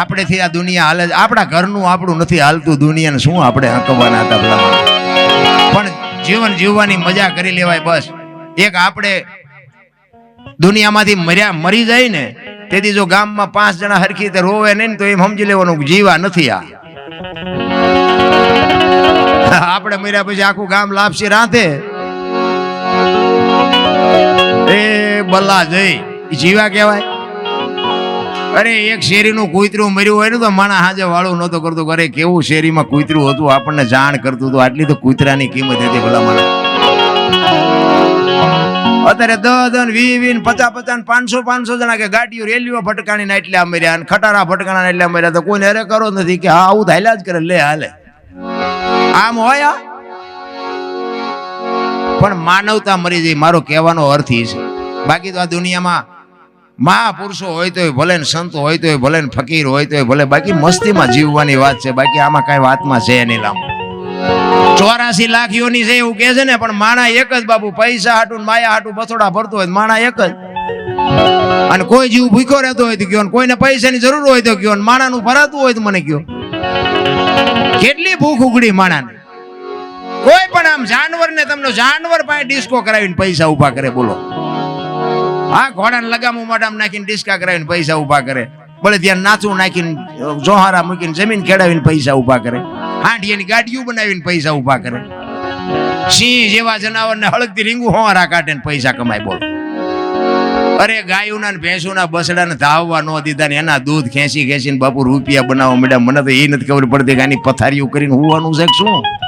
આપણેથી આ દુનિયા હાલે આપણા ઘરનું આપણું નથી હાલતું દુનિયાને શું આપણે હકવાના હતા ભલામાં પણ જીવન જીવવાની મજા કરી લેવાય બસ. એક આપણે દુનિયામાંથી મર્યા, મરી જાય ને, તેથી જો ગામમાં પાંચ જણા હરખી રીતે રોવે નહીં તો એમ સમજી લેવાનું જીવા નથી આ. આપણે મર્યા પછી આખું ગામ લાપસી રાંધે. એ બલ્લા જઈ. જીવા કહેવાય. અરે, એક શેરીનું કૂતરું મર્યું હોય ને તો માણા હાજે વાળું નહોતો કરતું. અરે, કેવું શેરીમાં કૂતરું હતું? આપણને જાણ કરતું હતું. આટલી તો કૂતરાની કિંમત હતી ભલા મને અત્યારે દસ દસ વી વીન પચાસ પચાસ પાંચસો પાંચસો જણા કે ગાડીઓ, રેલીઓ ફટકાણી ના એટલા મર્યા અને ખટારા ફટકાણા એટલા મર્યા તો કોઈને અરે કરો નથી કે હા, આવું હાલ્યા જ કરે. લે, હાલે. આમ હોય? પણ માનવતા મરી જાય. મારો કહેવાનો અર્થ એ છે. બાકી તો આ દુનિયામાં મહાપુરુષો હોય તોય ભલે ને સંતો હોય તોય ભલે ને ફકીર હોય તોય ભલે, બાકી મસ્તીમાં જીવવાની વાત છે, બાકી આમાં કઈ વાતમાં છે નહીં લાંબુ. ચોરાસી લાખ યોની છે એવું કે છે ને, પણ માણા એક જ બાબુ પૈસા હાટું ને માયા હાટું બસોડા ભરતો હોય માણા એક જ. અને કોઈ જીવ ભૂખ્યો રહેતો હોય તો કયો ને, કોઈને પૈસાની જરૂર હોય તો કયો ને, માણાનું ભરાતું હોય તો મને કયો કેટલી ભૂખ ઉગડી માણાને? કોઈ પણ આમ જાનવરને તમને જાનવર પાસે ડિસ્કો કરાવીને પૈસા ઊભા કરે, બોલો. હા, ઘોડાને લગામું માટે નાખીને ડિસ્કા કરાવીને પૈસા ઊભા કરે. ભલે ત્યાં નાચું નાખીને જોહારા મૂકીને, જમીન ખેડાવીને પૈસા ઊભા કરે. હાંડિયાની ગાડીઓ બનાવીને પૈસા ઊભા કરે. સિંહ જેવા જનાવરને હળગતી રીંગું હોવારા કાઢે પૈસા કમાય બોલો. અરે ગાયોના ભેંસોના બસડાને ધાવવા ન દીધા ને એના દૂધ ખેંચી ખેંચીને બાપુ રૂપિયા બનાવવા મેડમ. મને તો એ નથી ખબર પડતી કે આની પથારીઓ કરીને હોવાનું છે શું?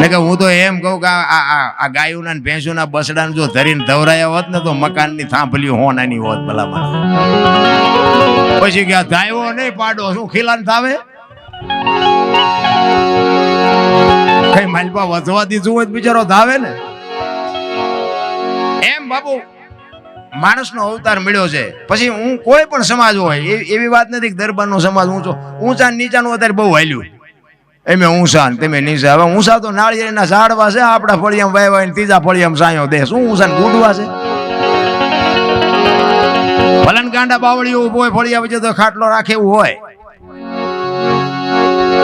ને કે હું તો એમ કહું કે આ ગાયોના ભેંસોના બસડાને જો ધરીને ધવરાયા હોત ને તો મકાનની થાંભલી હોનાની હોત ભલામાં પછી કે ગાયો નહીં પાડો, શું ખીલાન થાવે? કઈ માલપા વધવા દીધું હોય બિચારો ધાવે ને? એમ બાબુ માણસનો અવતાર મળ્યો છે. પછી હું કોઈ પણ સમાજ હોય એવી વાત નથી દરબારનો સમાજ ઊંચો. ઊંચા નીચાનું અત્યારે બહુ હાલ્યું. એમે ઊંસા ને તમે નીસા હવે ઊંસા તો નાળિયેરના ઝાડવા છે આપણા ફળિયામ વાય ને ત્રીજા ફળિયામ સાયો દે. શું ઊંસા ને ગુડવા છે? ભલન ગાંડા બાવળી ઊભો હોય ફળિયા વચ્ચે તો ખાટલો રાખે એવું હોય.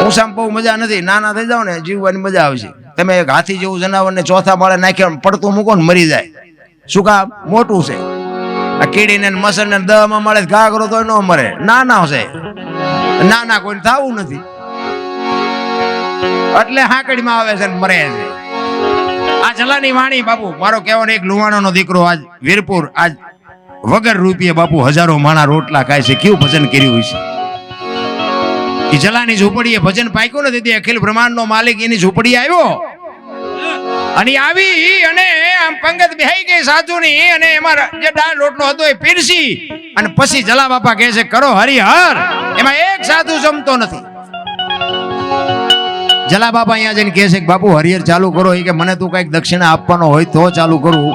ઊંસામાં બહુ મજા નથી. નાના થઈ જાવ ને જીવવાની મજા આવશે તમે એક હાથી જેવું જનાવરને ચોથા માળે નાખ્યા પડતું મૂકો ને મરી જાય. શું કામ? મોટું છે. આ કીડીને ને મસરને ને દહમાં મળે ઘા કરો તો ન મરે. નાના છે. નાના કોઈ થવું નથી. એટલે હાકડીમાં આવે છે ને મરે છે. આ જલાની વાણી બાપુ, મારો કહેવાનો એક લુવાણાનો દીકરો આજ વીરપુર, આજ વગર રૂપિયે બાપુ હજારો માણા રોટલા ખાય છે કેવું ભજન કર્યું છે એ જલાની ઝૂંપડીએ ભજન પાક્યું નથી, તે અખિલ બ્રહ્માંડનો માલિક, એની ઝૂંપડી આવ્યો. અને આવી અને આમ પંગત બેહી ગઈ સાધુની, અને એમાં જે દાળ રોટલો હતો એ પીરસી. અને પછી જલા બાપા કહે છે, કરો હરિહર. એમાં એક સાધુ જમતો નથી. જલા બાપા અહીંયા જઈને કહે છે કે બાપુ હરિયર ચાલુ કરો. એ કે મને તું કંઈક દક્ષિણા આપવાનો હોય તો ચાલુ કરું.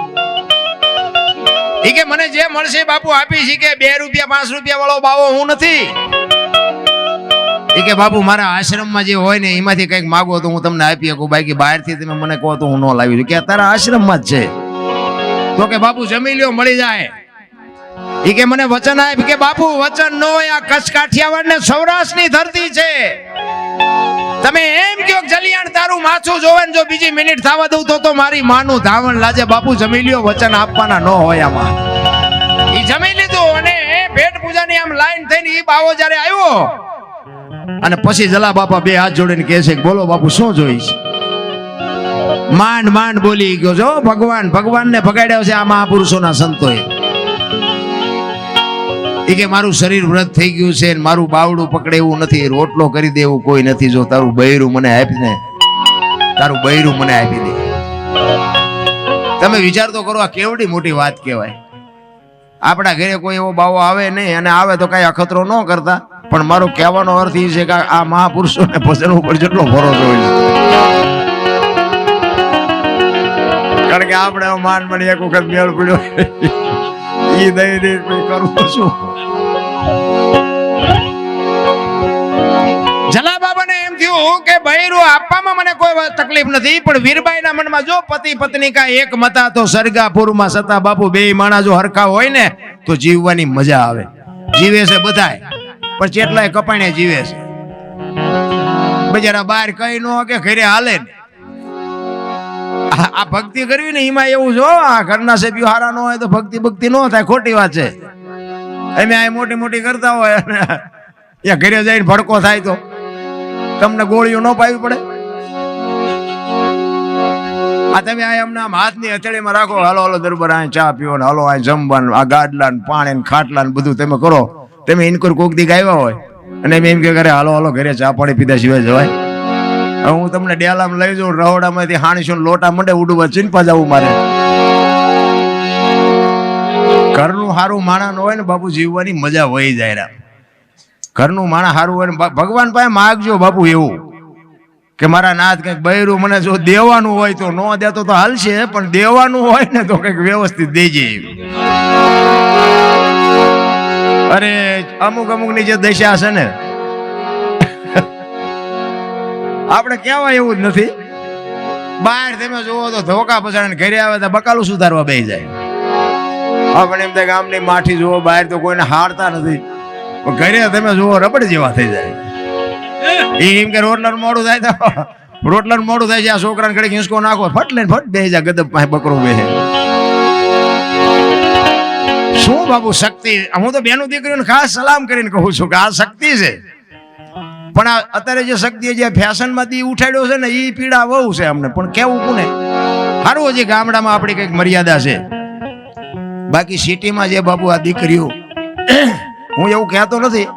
એ કે મને જે મળશે બાપુ આપી છે કે બે રૂપિયા, પાંચ રૂપિયા વાળો બાવો હું નથી. એ કે બાપુ, મારા આશ્રમમાં જે હોય ને એમાંથી કંઈક માગો તો હું તમને આપી શકું. બાકી બહારથી તમે મને કહો તો હું ન લાવી છું કે તારા આશ્રમમાં જ છે. તો કે બાપુ, જમી લ્યો, મળી જાય. એ કે મને વચન આપ. કે બાપુ, વચન નો આ કચ્છ કાઠિયાવાડ ને સૌરાષ્ટ્રની ધરતી છે. તમે એમ કહો કે જલિયાણ તારું માથું જોવે જો બીજી મિનિટ થવા દઉં તો તો મારી માનું ધાવણ લાજે બાપુ જમી લ્યો વચન આપવાના ન હોય આમાં. ઈ જમી લીધું અને ભેટ પૂજાની આમ લાઈન થઈને ઈ બાવો જ્યારે આવ્યો અને પછી જલા બાપા બે હાથ જોડીને કહે છે બોલો બાપુ, શું જોઈશ? માંડ માંડ બોલી ગયો છો ભગવાન, ભગવાનને ભગાડ્યો છે આ મહાપુરુષોના સંતોએ. એ કે મારું શરીર વ્રત થઈ ગયું છે મારું બાવડું પકડે એવું નથી રોટલો કરી દેવું કોઈ નથી. જો તારું બૈરું મને આપી ને તારું બૈરું મને આપી દે. તમે વિચાર તો કરો આ કેવડી મોટી વાત કહેવાય. આપણા ઘરે કોઈ એવો બાવો આવે નહીં અને આવે તો કઈ અખતરો ન કરતા. પણ મારો કહેવાનો અર્થ એ છે કે આ મહાપુરુષોને ભજન ઉપર જેટલો ભરોસો હોય. કારણ કે આપણે માન મળી એક વખત મેળ પડ્યો. શું જલા બાબાને એમ થયું કે બૈરું આપવામાં મને કોઈ તકલીફ નથી, પણ વીરબાઈના મનમાં જો પતિ પત્ની એક મતા, તો સરગાપુરમાં સતા બાપુ બે માણા હરખા હોય ને, તો જીવવાની મજા આવે. જીવે છે બધાય, પણ ચેટલાય કપાણે જીવે છે. બજારા બહાર કઈ નો કે ઘરે હાલે ને. આ ભક્તિ કરવી ને એમાં એવું જો આ ઘરના સભ્યો હારા ન હોય તો ભક્તિ ભક્તિ ન થાય, ખોટી વાત છે. અમે આ મોટી મોટી કરતા હોય એ ઘરે જઈને ભડકો થાય તો તમને ગોળીઓ ન પાવી પડે. આ તમે આ એમના આમ હાથની હથેળીમાં રાખો, હાલો હાલો, દરબાર આ ચા પીવો ને હાલો આ જમવાનું આ ગાડલા ને પાણી ને ખાટલા ને બધું તમે કરો. તમે ઇનકોર કોક દી આવ્યા હોય અને એમ કે ઘરે, હાલો હાલો, ઘરે ચા પાણી પીધા સિવાય જવાય. હું તમને ડેલામાં લઈ જાઉં, રહોડામાંથી હાણીશું લોટા મંડે ઉડવા ચીનપા જવું મારે. ઘરનું સારું માણસ હોય ને બાપુ જીવવાની મજા વહી જાય ઘરનું માણા સારું હોય ને ભગવાન પાસે માગજો બાપુ એવું. કે મારા નાથ કંઈક બૈરું મને જો દેવાનું હોય તો ન દેતો તો હાલશે, પણ દેવાનું હોય ને તો કંઈક વ્યવસ્થિત દેજે અરે, અમુક અમુકની જે દશા છે ને આપણે કહેવાય એવું જ નથી. બહાર તમે જોવો તો ધોકા પછાડીને ઘરે આવે તો બકાલું સુધારવા બે જાય. આપણે એમ થાય ગામની માઠી જુઓ, બહાર તો કોઈને હારતા નથી. પણ ઘરે તમે જુઓ, રબડ જેવા થઈ જાય. એ એમ કે રોટલાનું મોડું થાય તો રોટલાનું મોડું થાય છે, આ છોકરાને ઘડીક હિંસકો નાખો, ફટ લઈને ફટ બે જાય ગદબ પાસે બકરો બે શું બાબુ, શક્તિ? હું તો બેનું દીકરીઓને ખાસ સલામ કરીને કહું છું કે આ શક્તિ છે. પણ આ અત્યારે જે શક્તિ જે ફેશનમાંથી ઉઠાડ્યો છે ને એ પીડા બહુ છે અમને. પણ કેવું કોને? સારું હજી ગામડામાં આપણી કંઈક મર્યાદા છે. બાકી સિટીમાં જે બાબુ આ દીકરીઓ, હું એવું કહેતો નથી.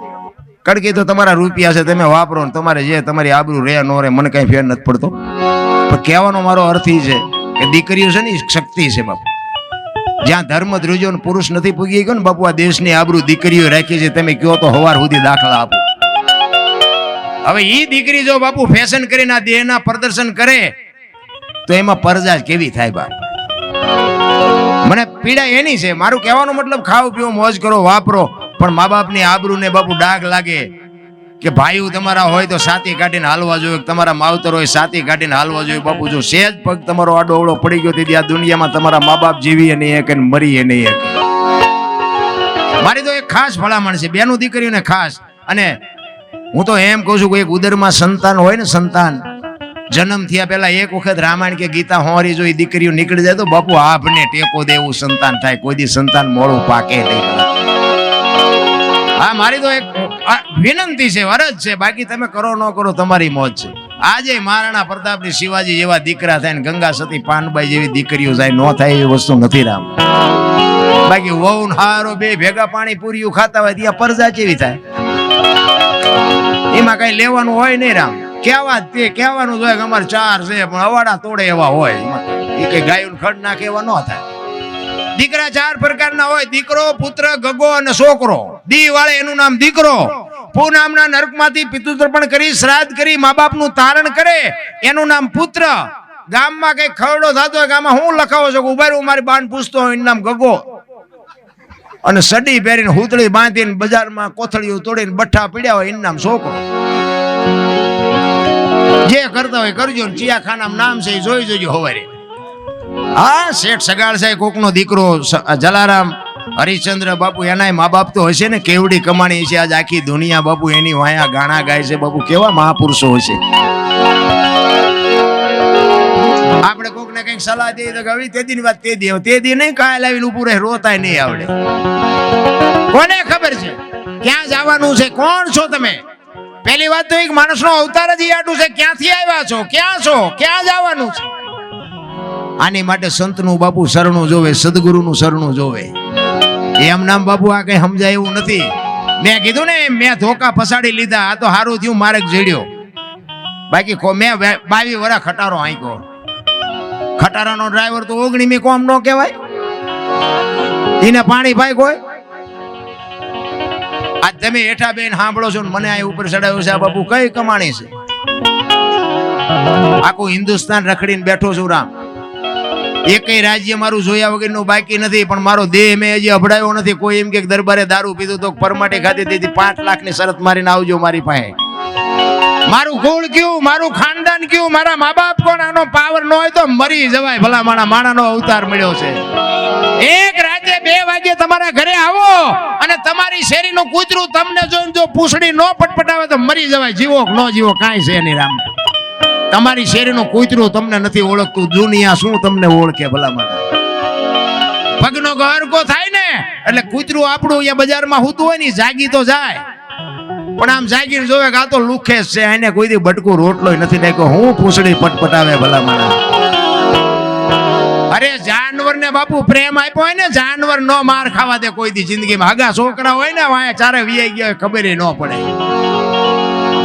કારણ કે તો તમારા રૂપિયા છે, તમે વાપરો ને, તમારે જે તમારી આબરૂ રહે નો રહે, મને કાંઈ ફેર નથી પડતો. પણ કહેવાનો મારો અર્થ એ છે કે દીકરીઓ છે ને શક્તિ છે બાપુ. જ્યાં ધર્મ ધ્રુજો પુરુષ નથી પૂગી ગયો ને, બાપુ આ દેશની આબરૂ દીકરીઓ રાખી છે, તમે કયો તો હવાર સુધી દાખલા આપો. હવે એ દીકરી જો બાપુ ફેશન કરીને આ દેહના પ્રદર્શન કરે, તો એમાં પરજા કેવી થાય બાપ? મને પીડા એની છે. મારું કહેવાનો મતલબ ખાવ પીવો મોજ કરો, વાપરો, પણ મા બાપની આબરૂને બાપુ ડાઘ લાગે કે ભાઈઓ તમારા હોય તો સાતી કાઢીને હાલવા જોઈએ તમારા માવતર હોય સાતી કાઢીને હાલવા જોઈએ. બાપુ, જો સેજ પગ તમારો આડો અવળો પડી ગયો તેથી આ દુનિયામાં તમારા મા બાપ જીવીએ નહીં અને મરીએ નહીં મારી તો એક ખાસ ભલામણ છે. બેનું દીકરીઓને ખાસ. અને હું તો એમ કહું છું કે એક ઉદરમાં સંતાન હોય ને સંતાન, જન્મ થયા પહેલા એક વખત રામાયણ કે ગીતા હોરી જો દીકરીઓ નીકળી જાય તો બાપુ આપને ટેકો દેવું, સંતાન થાય, કોઈ દી સંતાન મોડું પાકે નહીં. હા, મારી તો એક વિનંતી છે, વરજ છે, બાકી તમે કરો ન કરો તમારી મોજ છે. આજે મહારાણા પ્રતાપની શિવાજી જેવા દીકરા થાય ને ગંગા સતી પાનબાઈ જેવી દીકરીઓ જાય, ન થાય એવી વસ્તુ નથી રામ. બાકી વહુ હારો બે ભેગા પાણી પૂરીયું ખાતા હોય, ત્યાં પરજા કેવી થાય? એમાં કઈ લેવાનું હોય નહીં રામ. કેવા તે, કહેવાનું હોય કે અમારે ચાર છે, પણ અવાડા તોડે એવા હોય. એ કઈ ગાયું ખડ નાખે એવા ન થાય. દીકરા ચાર પ્રકારના હોય. દીકરો, પુત્ર, ગગો અને છોકરો. દી વાળે એનું નામ દીકરો. પૂનામના નરકમાંથી પિતૃતર્પણ કરી, શ્રાદ્ધ કરી મા બાપનું તારણ કરે. એનું નામ પુત્ર. ગામમાં કઈ ખરડો થતો હોય ગામમાં હું લખાવો છો ઊભા રહ્યો મારી બાન પૂછતો હોય નામ ગગો. અને સડી પહેરીને હુતળી બાંધીને બજારમાં કોથળીઓ તોડીને બઠ્ઠા પીડ્યા હોય, એનું નામ છોકરો. જે કરતા હોય કરજો ને ચિયાખાના નામ છે, એ જોઈ જોજો હવારે. હા, શેઠ સગાળ સાહેબ કોકનો દીકરો જલારામ, હરિશ્ચંદ્ર બાપુ, એનાય મા બાપ તો હશે ને, કેવડી કમાણી છે, આજ આખી દુનિયા બાપુ એની વાયા ગાણા ગાય છે, બાપુ કેવા મહાપુરુષો હશે. આપણે કોકને કંઈક સલાહ દઈએ તો હવે તે દીની વાત તે દી તે દી નહીં કાય લાવીને ઉભું રહે, રોતાય નહીં આવડે. કોને ખબર છે? ક્યાં જવાનું છે? કોણ છો તમે? પહેલી વાત તો એક માણસનો અવતાર જ આટું છે. ક્યાંથી આવ્યા છો? ક્યાં છો? ક્યાં જવાનું છે? આની માટે સંતનું બાપુ શરણું જોવે, સદગુરુનું શરણું જોવે. એમ નામ બાપુ આ કઈ સમજાય એવું નથી. મેં કીધું ને, મેં ધોકા ફસાડી લીધા. આ તો સારું થયું, મારે જડ્યો. બાકી મેં બાવી વરા ખટારો આંક્યો ખટારાનો ડ્રાઈવર તો ઓગણીમી કોમ નો કહેવાય. એને પાણી ભાઈ કોઈ આજ તમે હેઠા બેન સાંભળો છો ને મને આ ઉપર ચડાવ્યો છે, આ બાપુ કઈ કમાણી છે? આખું હિન્દુસ્તાન રખડીને બેઠો છું રામ. એકેય રાજ્ય મારું જોયા વગરનું બાકી નથી, પણ મારો દેહ મેં હજી અભડાયો નથી. કોઈ એમ કે દરબારે દારૂ પીધું તો પરમાટી ખાધી, તેથી પાંચ લાખની શરત મારીને આવજો મારી પાસે. મારું કુળ કયું, મારું ખાનદાન કયું, મારા મા બાપ કોણ? આનો પાવર ન હોય તો મરી જવાય. ભલા માણા માણાનો અવતાર મળ્યો છે. એક રાતે બે વાગે તમારા ઘરે આવો અને તમારી શેરીનું કૂતરું તમને જોઈને જો પૂછડી ન પટપટાવે તો મરી જવાય. જીવો ન જીવો, કાંઈ છે નહીં રામ. તમારી શેરીનું કૂતરું તમને નથી ઓળખતું. દુનિયા શું તમને ઓળખે ભલા માણા પગનો ગહરકો થાય ને? એટલે કૂતરું આપણું અહીંયા બજારમાં હોતું હોય ને જાગી તો જાય. પણ આમ જાગીને જોવે કે તો લુખે છે એને કોઈ દી બટકું રોટલો નથી નાખ્યો. હું પૂછડી પટપટાવે ભલા માણા અરે જાનવર ને બાપુ પ્રેમ આપ્યો હોય ને, જાનવર નો માર ખાવા દે કોઈ દી જિંદગીમાં. હગા છોકરા હોય ને વાયા ચારે વીઆઈ ગયા ખબર ન પડે.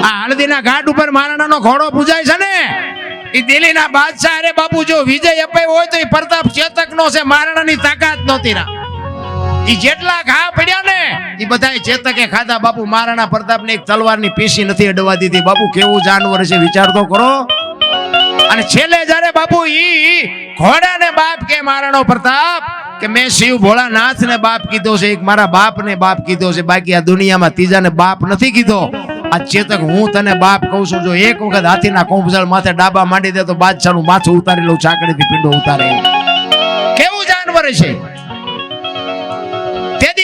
આ હળદીના ઘાટ ઉપર મહારાણાનો ઘોડો પૂજાય છે ને? એ દિલ્હીના બાદશાહ, અરે બાપુ જો વિજય અપાયો હોય તો એ પ્રતાપ ચેતક નો છે મહારાણાની તાકાત નહોતી રા. ઈ જેટલા ઘા પડ્યા ને એ બધાય ચેતકે ખાધા. બાપુ મહારાણા પ્રતાપ ને એક તલવારની પીસી નથી અડવા દીધી. બાપુ કેવું જાનવર છે, વિચાર તો કરો. અને છેલ્લે જ્યારે બાપુ ઈ ઘોડાને બાપ કે મહારાણો પ્રતાપ, કે મેં શિવ ભોળાનાથ ને બાપ કીધો છે, એક મારા બાપ ને બાપ કીધો છે, બાકી આ દુનિયામાં ત્રીજાને બાપ નથી કીધો. આ ચેતક હું તને બાપ કહું છું, જો એક વખત હાથીના કોંભજળ માથે ડાબા માંડી દે તો બાદશાહનું માથું ઉતારી લઉં ચાકડીથી પીંડો ઉતારે. કેવું જાનવર છે?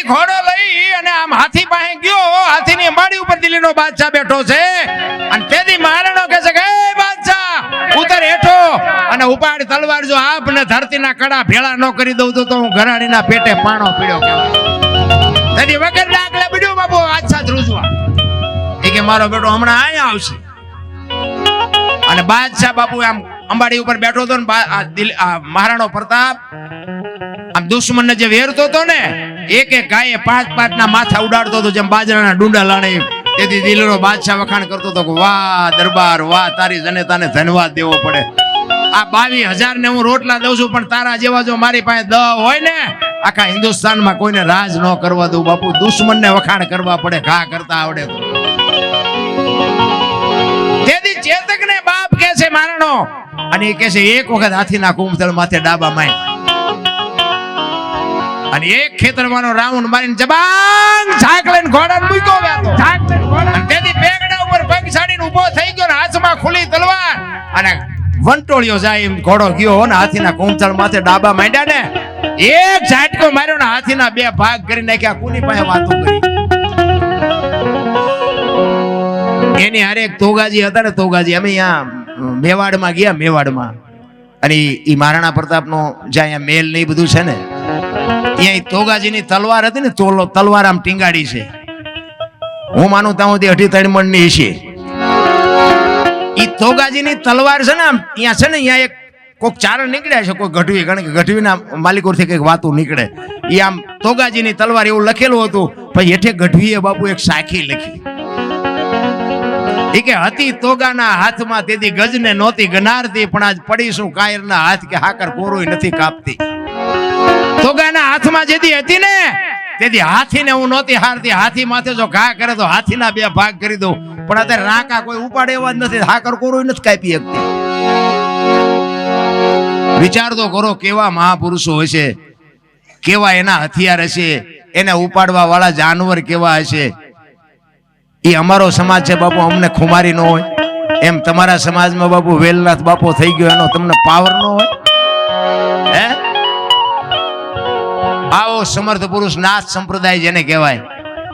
ઘોડો લઈ અને આમ હાથી પાસે ગયો. હાથીની અંબાડી ઉપર દિલ્હીનો બાદશાહ બેઠો છે. અને તેથી મહારાણો કહે છે કે, "એ બાદશાહ, ઉતર હેઠો. અને ઉપાડ તલવાર જો આપને ધરતીના કડા ભેળા ન કરી દઉં તો હું ઘરાણીના પેટે પાણો પીડ્યો કહેવાય. તેથી વગર ડાકલે બીડ્યો બાપુ, બાદશાહ ધ્રુજવા એ કે, મારો બેટો હમણાં અહીંયા આવશે. અને બાદશાહ બાપુ આમ અંબાડી ઉપર બેઠો હતો ને મહારાણો પ્રતાપ, આમ દુશ્મનને જે વેરતો હતો ને એક એક ગાયે પાંચ પાંચ ના માથા ઉડાડતો હતો, જેમ બાજરાના ડુંડા લાણે તેથી દિલનો બાદશાહ વખાણ કરતો હતો કે, વાહ, દરબાર, વાહ, તારી જનેતાને ધન્યવાદ દેવો પડે. આ બાવીસ હજાર ને હું રોટલા દઉં છું, પણ તારા જેવા જો મારી પાસે દ હોય ને, આખા હિન્દુસ્તાનમાં કોઈને રાજ ન કરવા દઉં. બાપુ, દુશ્મનને વખાણ કરવા પડે, ઘા કરતા આવડે તો. તેથી ચેતકને બાપ કે છે, મારણો. અને એ કે છે, એક વખત હાથીના કુંભતળ માથે ડાબા માય અને એક ખેતરમાંનો રાઉન્ડ મારીને જબાંગ ઝાકલેન લઈને ઘોડાને મૂક્યો ઝાકલેન ઘોડા તેથી બેગડા ઉપર પગ સાડીને ઊભો થઈ ગયો ને હાથમાં ખુલી તલવાર. અને વંટોળિયો જાય એમ ઘોડો ગયો ને હાથીના કુંભતળ માથે ડાબા માંડ્યા ને એક ઝાટકો માર્યો ને હાથીના બે ભાગ કરી નાખ્યા કુની પાસે વાતો કરી? એની હારે એક તોગાજી હતા ને તોગાજી અમે અહીંયા મેવાડમાં ગયા મેવાડમાં. અને એ મહારાણા પ્રતાપનો જ્યાં અહીંયા મેલ ને એ બધું છે ને અહીંયા તોગાજીની તલવાર હતી ને તોલો તલવાર આમ ટીંગાડી છે. હું માનું ત્યાં સુધી અઢી ત્રણ મણની છે ઈ તોગાજીની તલવાર છે ને આમ અહીંયા છે ને અહીંયા એક કોઈક ચારણ નીકળ્યા છે કોઈ ગઢવી કારણ કે ગઢવીના માલિકોથી કંઈક વાતું નીકળે. એ આમ તોગાજીની તલવાર એવું લખેલું હતું પછી હેઠે ગઢવીએ બાપુ એક સાખી લખી. એ કે હતી તોગાના હાથમાં તેથી ગજને નહોતી ગનારતી પણ આજ પડીશું કાયરના હાથ કે હાકર કોરોય નથી કાપતી. તોગાના હાથમાં જેથી હતી ને તેથી હાથીને હું નહોતી હારતી. હાથી માથે જો ઘા કરે તો હાથીના બે ભાગ કરી દઉં. પણ અત્યારે રાકા કોઈ ઉપાડે એવા જ નથી. હાકર કોરોય નથી કાપી શકતી. વિચાર તો કરો કેવા મહાપુરુષો હશે કેવા એના હથિયાર હશે, એને ઉપાડવા વાળા જાનવર કેવા હશે. એ અમારો સમાજ છે બાપુ, અમને ખુમારી ન હોય. એમ તમારા સમાજમાં બાપુ વેલનાથ બાપો થઈ ગયો, એનો તમને પાવર ન હોય. સમર્થ પુરુષ નાથ સંપ્રદાય જેને કહેવાય,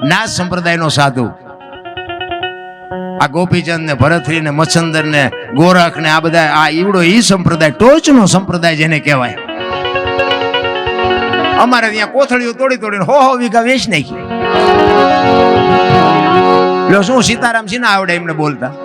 નાથ સંપ્રદાયનો સાધુ. આ ગોપીચંદ ને ભરતરી ને મચ્છંદર ને ગોરખ ને આ બધા, આ ઈવડો ઈ સંપ્રદાય, ટોચનો સંપ્રદાય જેને કહેવાય. અમારે ત્યાં કોથળીઓ તોડી તોડીને હો હો વીઘા વેચ નાખી. લો, શું સીતારામ ના આવડે એમને બોલતા?